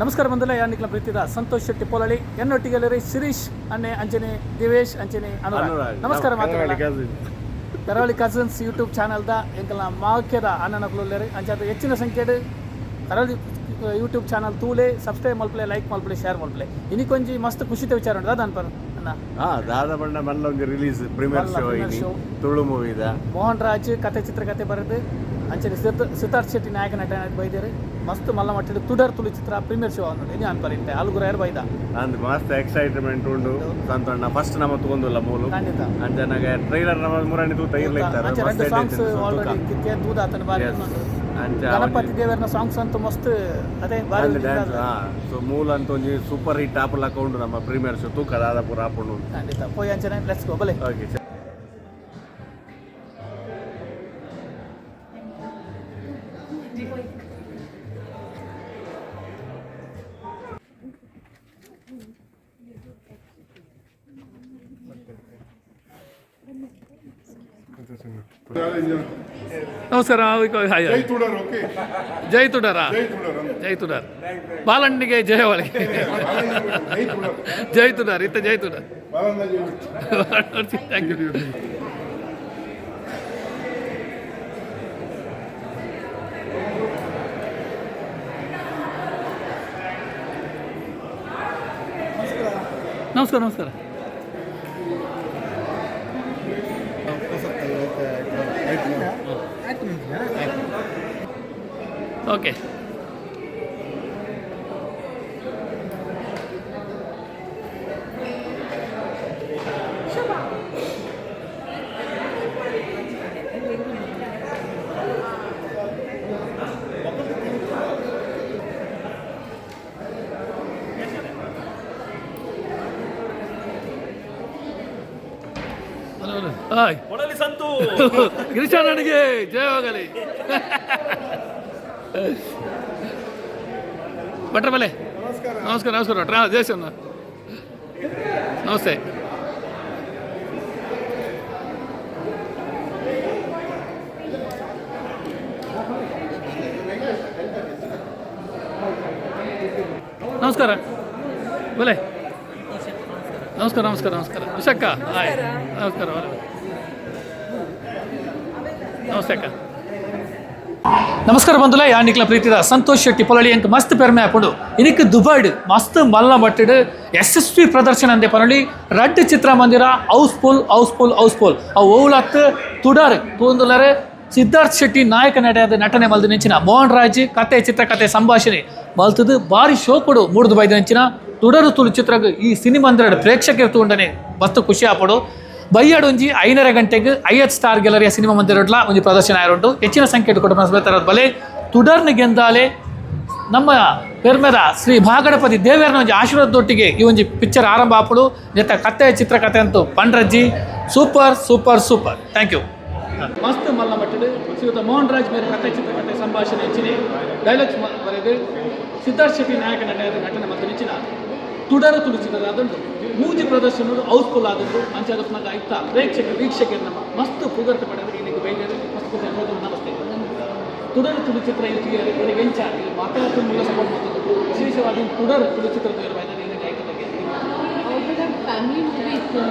ನಮಸ್ಕಾರ ಬಂದಲ್ಲ ಯಾನಿಕ್ಲ ಪ್ರೀತಿದ? ಸಂತೋಷ್ ಶೆಟ್ಟಿ ಪೋಲಳಿ ಎನ್ನೊಟ್ಟಿಗೆಲ್ಲರಿ ಶಿರೀಶ್ ಅನ್ನೆ ಅಂಜನಿ ದಿವೇಶ್ ಅಂಜನಿ ಅನುರಾಗ್. ನಮಸ್ಕಾರ ಕರಾವಳಿ ಕಸಿನ್ಸ್ ಯೂಟ್ಯೂಬ್ ಚಾನಲ್ದ ಎಂಕಲ್ನ ಮಾಕ್ಯದ ಅಣ್ಣನಕ್ಲುಲ್ಲೇರಿ ಅಂಚಾದ ಹೆಚ್ಚಿನ ಸಂಖ್ಯೆಡ್ ಕರಾವಳಿ ಯೂಟ್ಯೂಬ್ ಚಾನಲ್ ತೂಲೆ ಸಬ್ಸ್ಕ್ರೈಬ್ ಮಲ್ಪಲೆ ಲೈಕ್ ಮಲ್ಪಲೆ ಶೇರ್ ಮಲ್ಪಲೆ ಇನ್ನಿಕೊಂಜಿ ಮಸ್ತ್ ಖುಷಿತ ವಿಚಾರ ಉಂಟು ದಾನ್ ಪರ್ ಅಣ್ಣ. ದಾದ ಬಣ್ಣ ಮಲ್ಲ ಒಂದು ರಿಲೀಸ್ ಪ್ರೀಮಿಯರ್ ಶೋ. ತುಳು ಮೂವಿದ ಮೋಹನ್ ರಾಜ್ ಕತೆ ಚಿತ್ರಕತೆ ಬರೆದು ಅಂಚನೆ ಸಿದ್ಧ ಸಿದ್ಧಾರ್ಥ ಶೆಟ್ಟಿ ನಾಯಕ ನಟ ಬೈದೇರಿ ಮಸ್ತ್ ಮಲ್ಲ ಮಟ್ಟಿದ ತುಡರ್ ತುಳಿ ಚಿತ್ರ ಪ್ರೀಮಿಯರ್ ಶೋ ಅನ್ನೋದು ಇದು ಅನ್ಪರಿತ್ತೆ ಅಲ್ಗುರ ಯಾರು ಬೈದ? ಅಂದ್ ಮಸ್ತ್ ಎಕ್ಸೈಟ್ಮೆಂಟ್ ಉಂಡು ಸಂತೋಣ ಫಸ್ಟ್ ನಮ್ಮ ತಗೊಂದಿಲ್ಲ ಮೂಲು. ಖಂಡಿತ. ಅಂಚನಾಗ ಟ್ರೈಲರ್ ನಮ್ಮ ಮುರಾಣಿ ತೂತ ಇರ್ಲಿಕ್ತಾರೆ. ಮಸ್ತ್ ಸಾಂಗ್ಸ್. ಆಲ್ರೆಡಿ ಕಿಕ್ಕೆ ತೂದ ಆತನ ಬಾರಿ ಗಣಪತಿ ದೇವರನ ಸಾಂಗ್ಸ್ ಅಂತೂ ಮಸ್ತ್ ಅದೇ ಬಾರಿ ಸೊ ಮೂಲ ಅಂತ ಒಂಜಿ ಸೂಪರ್ ಹಿಟ್ ಆಪಲ್ ಉಂಡು ನಮ್ಮ ಪ್ರೀಮಿಯರ್ ಶೋ. ತೂಕ ದಾದ ಪೂರ ಆಪುಂಡು ಖಂಡಿತ. ಪೋಯ್ ಅಂಚನೆ ಲೆಟ್ಸ್ ಗೋ ಬಲೆ. ಓಕೆ ನಮಸ್ಕಾರ ಹಾಯ್ ಜೈ ತುಡರ್ ಓಕೆ. ಜೈ ತುಡರ. ಜೈ ತುಡರ್. ಅಂತ. ಜೈ ತುಡರ್. ಬಾಲಣ್ಣಿಗೆ ಜಯವಳಿ ಜೈ ತುಡರ್ ಜೈ ತುಡರ್ ಇತ್ತ ಜೈ ತುಡರ್. ಬಾಲಣ್ಣ ಜೈ ಥ್ಯಾಂಕ್ ಯು ನಮಸ್ಕಾರ ನಮಸ್ಕಾರ. Okay Hi. What ಸಂತು ಗಿರಿಶಾನನಿಗೆ ಜಯವಾಗಲಿ ಭಟ್ರ ಬಲೆ ನಮಸ್ಕಾರ ನಮಸ್ಕಾರ ಟ್ರಾ ಜಯಸನ್ನ ನಮಸ್ತೆ ನಮಸ್ಕಾರ ಬಲೆ ನಮಸ್ಕಾರ ನಮಸ್ಕಾರ ನಮಸ್ಕಾರ ವಿಶಕ್ಕ ಹಾಯ್ ನಮಸ್ಕಾರ ಬಲೆ ನಮಸ್ತೆ ನಮಸ್ಕಾರ ಬಂಧುಲ ಯಾನಿಕ್ಲ ಪ್ರೀತಿದ? ಸಂತೋಷ್ ಶೆಟ್ಟಿ ಪೊಲಳಿ ಅಂಕ ಮಸ್ತ್ ಪೆರ್ಮೆ ಹಾಕೊಂಡು ಇದಕ್ಕೆ ದುಬೈಡ್ ಮಸ್ತ್ ಮಲ್ಲ ಮಟ್ಟಿಡ್ ಯಶಸ್ವಿ ಪ್ರದರ್ಶನ ಅಂದೆ ಪರಳಿ ರಡ್ ಹೌಸ್ ಫುಲ್ ಹೌಸ್ ಫುಲ್ ಅವು ಓವ್ಲತ್ ತುಡರ್ ತೂಂದುಲರೆ ಸಿದ್ಧಾರ್ಥ್ ಶೆಟ್ಟಿ ನಾಯಕ ನಟಿಯಾದ ನಟನೆ ಮಲ್ದು ನೆಂಚಿನ ಮೋಹನ್ ರಾಜ್, ಕತೆ ಚಿತ್ರಕಥೆ ಸಂಭಾಷಣೆ ಮಲ್ತದು ಭಾರಿ ಶೋ ಕೊಡು ಮೂಡ್ದು ಬೈದು ನೆಂಚಿನ ತುಡರು ತುಳು ಚಿತ್ರಗ್ ಈ ಸಿನಿಮಾ ಅಂದ್ರೆ ಪ್ರೇಕ್ಷಕರು ತೂಂಡನೆ ಮಸ್ತ್ ಖುಷಿ ಆಪಡು ಬೈಯಾಡು ಒಂಜಿ ಐನರ ಗಂಟೆಗೆ ಐಎತ್ ಸ್ಟಾರ್ ಗ್ಯಾಲರಿಯ ಸಿನಿಮಾ ಮಂದಿರಡ್ಲ ಒಂದು ಪ್ರದರ್ಶನ ಆಯ್ರುಂಟು. ಹೆಚ್ಚಿನ ಸಂಖ್ಯೆ ಕೊಟ್ಟು ಮನಸ್ಬೇತಾರ ಬಲೆ ತುಡರ್ನ ಗೆಂದಾಲೆ ನಮ್ಮ ಪೆರ್ಮೆದ ಶ್ರೀ ಮಹಾಗಣಪತಿ ದೇವರನ ಒಂಜಿ ಆಶೀರ್ವಾದದೊಟ್ಟಿಗೆ ಈ ಒಂಜಿ ಪಿಕ್ಚರ್ ಆರಂಭ ಆಪಡು. ಜೊತೆ ಕಥೆ, ಚಿತ್ರಕಥೆ ಅಂತೂ ಪಂಡ್ರಜ್ಜಿ. Super super super. Thank you. ಮಸ್ತ್ ಮಲ್ಲ ಮಟ್ಟದು ಶ್ರೀಯುತ ಮೋಹನ್ ರಾಜ್ ಮೇಲೆ ಕತೆ ಚಿತ್ರಕಥೆ ಸಂಭಾಷಣೆ ಹೆಚ್ಚಿನ ಡೈಲಾಗ್ಸ್ ಬರೆದು ಸಿದ್ಧಾರ್ಥ ಶೆಟ್ಟಿ ನಾಯಕ ನಟನೆ ಮತ್ತು ಹೆಚ್ಚಿನ ತುಡರು ತುಡಿಸಿದ ಅದೊಂದು ಮೂಜಿ ಪ್ರದರ್ಶನ ಹೌಸ್ಫುಲ್ ಆದದ್ದು ಅಂಚಾದಪ್ಪನಾಗ ಆಯ್ತ ಪ್ರೇಕ್ಷಕ ವೀಕ್ಷಕರು ನಮ್ಮ ಮಸ್ತ್ ಪುಗರ್ತ ಪಡೆದ್ರೆ ಬೈದರೆ ಮಸ್ತ್ ನಮಸ್ತೆ. ತುಡರು ತುಳುಚಿತ್ರ ಇಲ್ಲಿಗೆ ಇವರಿಗೆ ಮೂಲ ಸಪೋರ್ಟ್ ವಿಶೇಷವಾಗಿ ತುಡರ್ ತುಳು ಚಿತ್ರ ಇತ್ತು.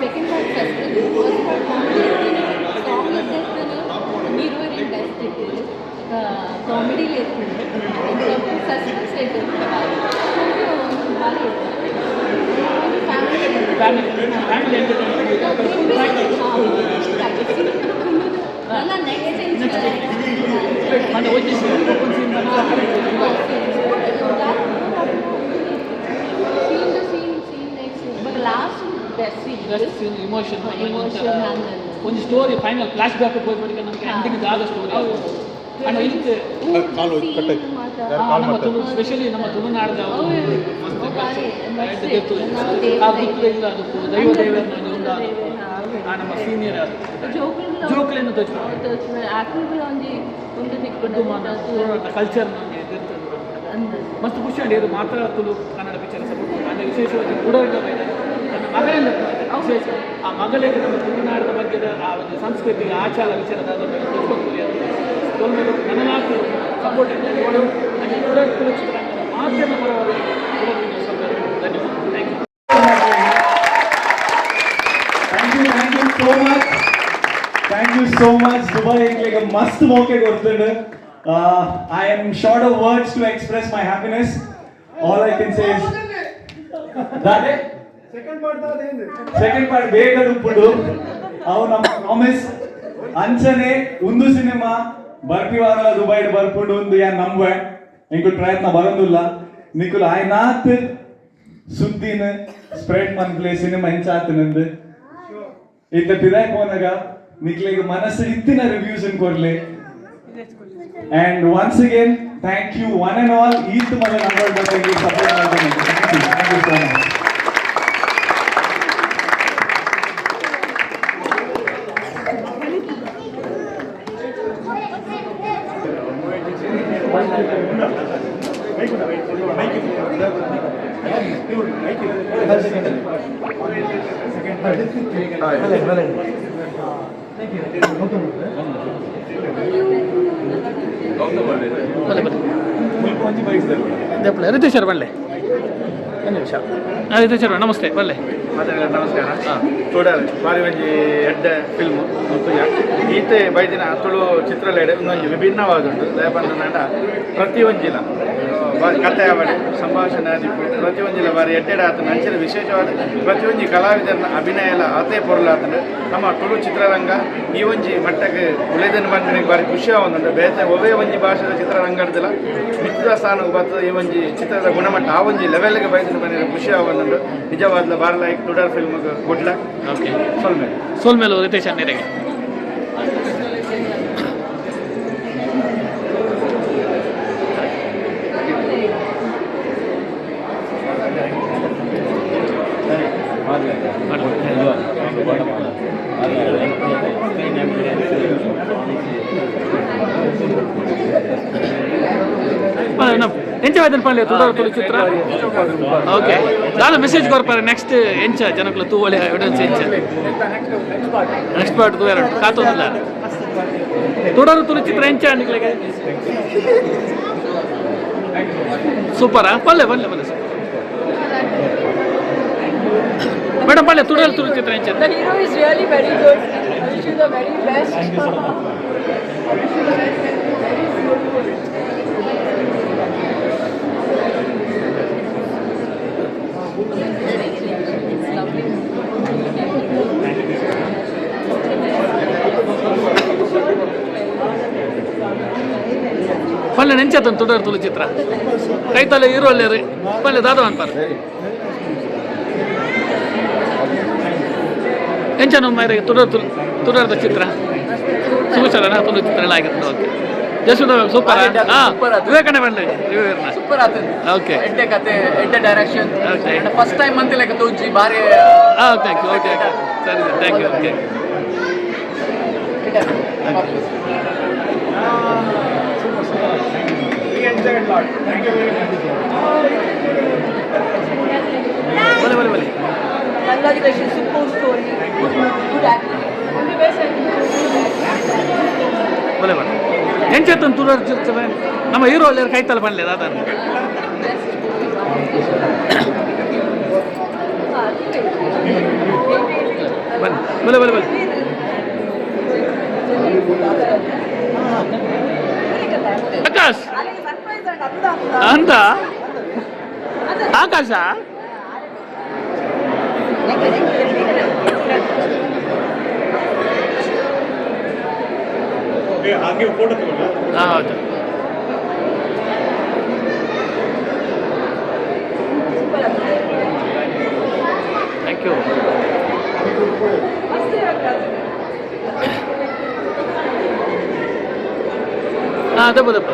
Second part first part ಸ್ವಲ್ಪ ಸಸ್ಪೆನ್ಸ್ ಇರ್ತದೆ ಭಾರಿ ಫ್ಯಾಮಿಲಿ ಫ್ಯಾಮಿಲಿ ಫ್ಯಾಮಿಲಿ ಎಂಟರ್ಟೈನ್ಮೆಂಟ್ ನನ್ನ ನೆಕ್ಸ್ಟ್ ಮತ್ತೆ ಓದಿ scene the scene scene next but last best scene emotion Emotion and- ಒಂದು ಸ್ಟೋರಿ ಫೈನಲ್ ಫ್ಲಾಶ್ ಬ್ಯಾಕ್ ಹೋಗ್ಬಿಟ್ಟು ನಮಗೆ ಎಂಡಿಂಗ್ ಆದ ಸ್ಟೋರಿ ಅಂಡ್ ಇದಕ್ಕೆ ಕಾಲು ಕಟ್ಟಾಯ್ತು. ಯಾರು ಕಾಲ್ ನಮ್ಮ? ತುಳು ಸ್ಪೆಷಲಿ ನಮ್ಮ ತುಳುನಾಡದ ಅದು. ದೈವ ನಮ್ಮ ಸೀನಿಯರ್ ಜೋಕ್ಲೆಯನ್ನು ಕಲ್ಚರ್ ಮಸ್ತ್ ಖುಷಿ ಆಗಿ ಇದು ಮಾತ್ರ ತುಳು ಕನ್ನಡ ಪಿಕ್ಚರ್ ಸಪೋರ್ಟ್ ಅಂದರೆ ವಿಶೇಷವಾಗಿ ಕೂಡ ತನ್ನ ಮಗಳಿಂದ ವಿಶೇಷ. ಆ ಮಗಳಿಗೆ ನಮ್ಮ ತುಳುನಾಡಿನ ಬಗ್ಗೆ ಆ ಒಂದು ಸಂಸ್ಕೃತಿ ಆಚಾರ ವಿಚಾರದ ಬಗ್ಗೆ ತಿಳ್ಕೊಂಡು ನನಗಾತು ಸಪೋರ್ಟ್ ಇದೆ ನೋಡಿ. ತುಳು ತುಳು ಚಿತ್ರ. ಮಾಧ್ಯಮ ಪರವಾಗಿ ಧನ್ಯವಾದ. Thank you thank you so much thank you so much Dubai ಈಗ ಮಸ್ತ್ ಮೌಕೆ ಕೊಡ್ತೇನೆ I am short of words to express my happiness all I can say is ದಾದೆ second part ಬೇಗ ಉಪ್ಪುಡು ಅವು ನಮ್ಮ ಪ್ರಾಮಿಸ್ ಅಂಚನೆ ಒಂದು ಸಿನಿಮಾ ಬರ್ಪಿವಾರ ದುಬೈಡ್ ಬರ್ಕೊಂಡು ಒಂದು ಯಾ ನಂಬೆ ಇಂಕು ಪ್ರಯತ್ನ ಬರೋದಿಲ್ಲ. ನಿಖುಲ್ ಆಯ್ನಾತ್ ಸುದ್ದಿನ ಸ್ಪ್ರೆಡ್ ಮನ್ಪ್ಲೆ ಸಿನಿಮಾ ಹೆಂಚಾತನಂದು ಇತ್ತ ಪಿದಾಯ್ ಪೋನಾಗ ನಿಕ್ಲಿಗೆ ಮನಸ್ಸು ಇತ್ತಿನ ರಿವ್ಯೂಸ್ ಕೊಡ್ಲಿ. And once again thank you one and all ಈತ್ ಮಗ ನಂಬರ್ ಬಗ್ಗೆ ಸಪೋರ್ಟ್ ಮಾಡ್ತೀನಿ. ದೇಪಲೆ ರಿತೇಶ್ ಸರ್ ಬಲ್ಲೆ ಒಂದು ನಿಮಿಷ. ರಿತೇಶ್ ಸರ್ ನಮಸ್ತೆ ಬರಲೆ ನಮಸ್ಕಾರ. ತೋಡರ್ ಬಾರಿ ಒಂಜಿ ಎಡ್ಡ ಫಿಲ್ಮ್ ಮತ್ತು ಈತೆ ಬೈದಿನ ತುಳು ಚಿತ್ರಲೇಡೆ ಒಂದೊಂದು ವಿಭಿನ್ನವಾದುಂಟು ಪ್ರತಿ ಒಂದು ಪ್ರತಿ ಒಂಜಿಲ ಬಾರಿ ಕಥೆ ಆವಡೆ ಸಂಭಾಷಣೆ ಆದಿಪ್ಪು ಪ್ರತಿ ಒಂಜಿಲ ಬಾರಿ ಎಡ್ಡೆಡ ಆತನ ಅಂಚಿನ ವಿಶೇಷವಾದ ಪ್ರತಿಯೊಂದು ಒಂಜಿ ಕಲಾವಿದರ ಅಭಿನಯ ಎಲ್ಲ ಅತೇ ಪೊರಲಾತನ ನಮ್ಮ ತುಳು ಚಿತ್ರರಂಗ ಈ ಒಂಜಿ ಮಟ್ಟಕ್ಕೆ ಉಳಿದನ್ನು ಬಂದ ಬಾರಿ ಖುಷಿ ಆವೊಂದುಂಡು ಬೇತೆ ಒವೇ ಒಂಜಿ ಭಾಷೆದ ಚಿತ್ರರಂಗಡ್ದಿಲ್ಲ ಮಿತ್ರ ಸ್ಥಾನಕ್ಕೆ ಬರ್ತದೆ ಈ ಒಂಜಿ ಚಿತ್ರದ ಗುಣಮಟ್ಟ. ಆ ಒಂಜಿ ಲೆವೆಲ್ಗೆ ಬಯಸಿದ ಬಂದಿರೋ ಖುಷಿ ಆವೊಂದುಂಡು ನಿಜವಾದ ಬಾರ್ ಲೈಕ್ ಟುಡರ್ ಫಿಲ್ಮ್ಗೆ ಕೊಡ್ಲ. ಸೋಲ್ಮೇಲೆ. ಸೋಲ್ಮೇಲೆ ಸೊಲ್ಮೆ ಸೋಲ್ಮೇಲು ರಿತೇಶ್ ಅನ್ನಿರಿಗೆ ಎಂಚ ಆಯ್ತು ಪಲ್ಲೆ ತುಡೋರು ಚಿತ್ರ? ಓಕೆ ನಾನು ಮೆಸೇಜ್ ಕೊರ್ಪಾರೆ ನೆಕ್ಸ್ಟ್ ಎಂಚ ಜನಕ್ಲು ತೂ ಒಳ್ಳೆ ಎವಿಡೆನ್ಸ್ ನೆಕ್ಸ್ಟ್ ಪಾರ್ಟ್ ತೂ ಎರಡು, ಕಾತೋದಿಲ್ಲ. ತುಡೋರು ಚಿತ್ರ ಎಂಚ ನಿಕ್ಲಿಗೆ ಸೂಪರಾ? ಪಲ್ಲೆ ಪಲ್ಲೆ ಮೇಡಮ್ ಮಲ್ಲೆ ತುಡರ್ ತುಳು ಚಿತ್ರಾ the hero is really very good is a very best ಫಾ ಫಲ್ಲ ನೆಂಚದ ತುಡರ್ ತುಳು ಚಿತ್ರಾ. ಕೈತಲೆ ಹೀರೋ ಅಲ್ಲ ರೀ. ಮಲ್ಲೆ ದಾದೋನ್ ಬರ್ರಿ ಎಂಚ ನಮ್ಮ ಮೈರಿಗೆ ತುಡೋರು ತುಡೋರದ ಚಿತ್ರ. ಸುಗುಸಲ ತುಳು ಚಿತ್ರ ಎಲ್ಲ ಆಗಿತ್ತು ಓಕೆ ಜಸ್ಟ್ ಸೂಪರ್ ಹಾ ವಿವೇಕಣ್ಣ ಬಂಡ ಸೂಪರ್ ಆತದೆ ಓಕೆ ಎಡ್ಡೆ ಕತೆ ಎಡ್ಡೆ ಡೈರೆಕ್ಷನ್. ಫಸ್ಟ್ ಟೈಮ್ ಅಂತ ಲೆಕ್ಕ ತೋಜಿ ಬಾರಿ ಹಾಂ ಥ್ಯಾಂಕ್ ಯು ಓಕೆ ಸರಿ ಸರ್ ಥ್ಯಾಂಕ್ ಯು ಓಕೆ ಬಲೆ ಬಲೆ ಬಲೆ Congratulations, super story. Good, good acting. Best ಚಿರ್ತವೆ ನಮ್ಮ ಹೀರೋ ಅಲ್ಲಿ ಕೈ ಬನ್ಲಿ ಅದನ್ನು ಬನ್ನಿ ಬಲೆ ಬಲೆ ಬಲೆ ಆಕಾಶ್ ಅಂತ ಆಕಾಶ ಹಾಗೆ ಫೋಟೋ ತಗೊಳ್ಳ ಹಾಂ ಹೌದು ಥ್ಯಾಂಕ್ ಯು ಹಾಂ ದಪ್ಪ ದಪ್ಪ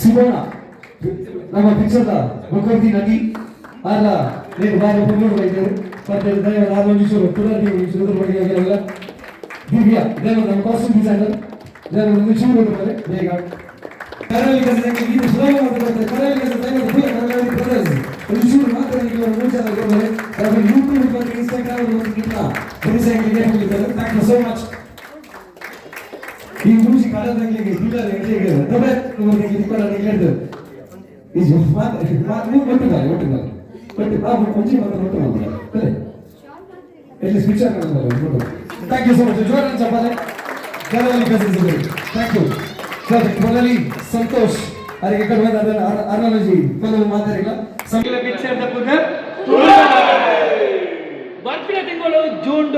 ಸಿಗೋಣ ನಮ್ಮ ಪಿಕ್ಚರ್ದ ಮುಖರ್ಜಿ ನಟಿ ಅಲ್ಲ ನೀವು ಬಾರಿ ಪುಣ್ಯಗಳು ಇದ್ದಾರೆ ಮತ್ತೆ ದೈವ ನಾರಾಯಣೇಶ್ವರ ತುಳಸಿ ಸುಂದರ ಬಗ್ಗೆ ಎಲ್ಲ ದಿವ್ಯ ದೇವ ನಮ್ಮ ಕಾಸ್ಟ್ಯೂಮ್ ಡಿಸೈನರ್ ದೇವ ಒಂದು ಚೂರು ಬರ್ತದೆ ಬೇಗ. ಕರಾವಳಿ ಕನ್ನಡಕ್ಕೆ ಇದು ಸುಲಭ ಮಾತನಾಡುತ್ತೆ ಕರಾವಳಿ ಕನ್ನಡ ಭೂಯ ಕರಾವಳಿ ಬ್ರದರ್ಸ್ ಮಾತ್ರ ನೀವು ಜನ ಕೊಡ್ತಾರೆ. ಅದರ ಯೂಟ್ಯೂಬ್ ಮತ್ತು ಇನ್ಸ್ಟಾಗ್ರಾಮ್ ಮತ್ತು ಗಿಟ್ಟ ಬರಿಸಾಗಿ ಹೋಗಿದ್ದಾರೆ ಥ್ಯಾಂಕ್ ಸೋ ಮಚ್ ಕಳೆದಂಗೆ ಬಿಲ್ಲರ್ ಎಂಟ್ರಿಗೆ ದೊಡ್ಡ ನಿಮಗೆ ಇಟ್ಕೊಳ್ಳೋ ಹೇಳಿದ್ರು ಇದು ಮಾತು ಮಾತು ಒಟ್ಟಿದ್ದಾರೆ ಒಟ್ಟಿದ್ದಾರೆ ಒಟ್ಟು ಆ ಮುಂಚೆ ಮಾತ್ರ ಒಟ್ಟು ಮಾಡ್ತಾರೆ ಎಲ್ಲಿ ಸ್ವಿಚ್ ಹಾಕೋದು ಥ್ಯಾಂಕ್ ಯು ಸೊ ಮಚ್ ಜೋರಾನ ಚಪ್ಪಾಳೆ Karavali cousins thank you sir ಮೊದಲಿ Santosh ಅದಕ್ಕೆ ಕಡಿಮೆ ಅದನ್ನು ಅನಾಲಜಿ ಕೆಲವು ಮಾತಾಡಿಲ್ಲ ಸಂಖ್ಯೆ ಪಿಕ್ಚರ್ ತಪ್ಪುಗರ್ ಬರ್ಪಿನ ತಿಂಗಳು ಜೂನ್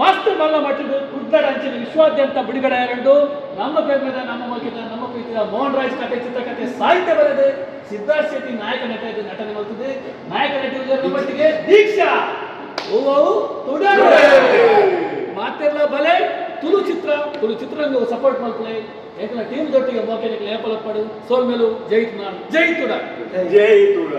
ವಾಸ್ತು ಮಲ್ಲ ಮಟ್ಟದ ಕುದ್ದಡ ಅಂಚಿನ ವಿಶ್ವಾದ್ಯಂತ ಬಿಡುಗಡೆ ಎರಡು. ನಮ್ಮ ಪ್ರೇಮದ, ನಮ್ಮ ಮಗಿದ ನಮ್ಮ ಪ್ರೀತಿಯ ಮೋಹನ್ ರಾಜ್ ಕಥೆ ಚಿತ್ರಕಥೆ ಸಾಹಿತ್ಯ ಬರೆದು ಸಿದ್ಧಾರ್ಥ ಶೆಟ್ಟಿ ನಾಯಕ ನಟ ಇದು ನಟನೆ ಬರ್ತದೆ ನಾಯಕ ನಟಿ ಮಟ್ಟಿಗೆ ದೀಕ್ಷಾ. ಓವು ತುಡರು ಮಾತೆಲ್ಲ ಬಲೆ, ತುಳು ಚಿತ್ರ, ತುಳು ಚಿತ್ರರಂಗ ಸಪೋರ್ಟ್ ಮಾಡ್ತಾರೆ ಏಕಲ ಟೀಮ್ ಜೊತೆಗೆ ಮೋಕೆ ಲೇಪಲಪ್ಪಡು. ಸೋಲ್ಮೇಲು ಜೈ ತುಡ ಜೈ ತುಡ ಜೈ ತುಳ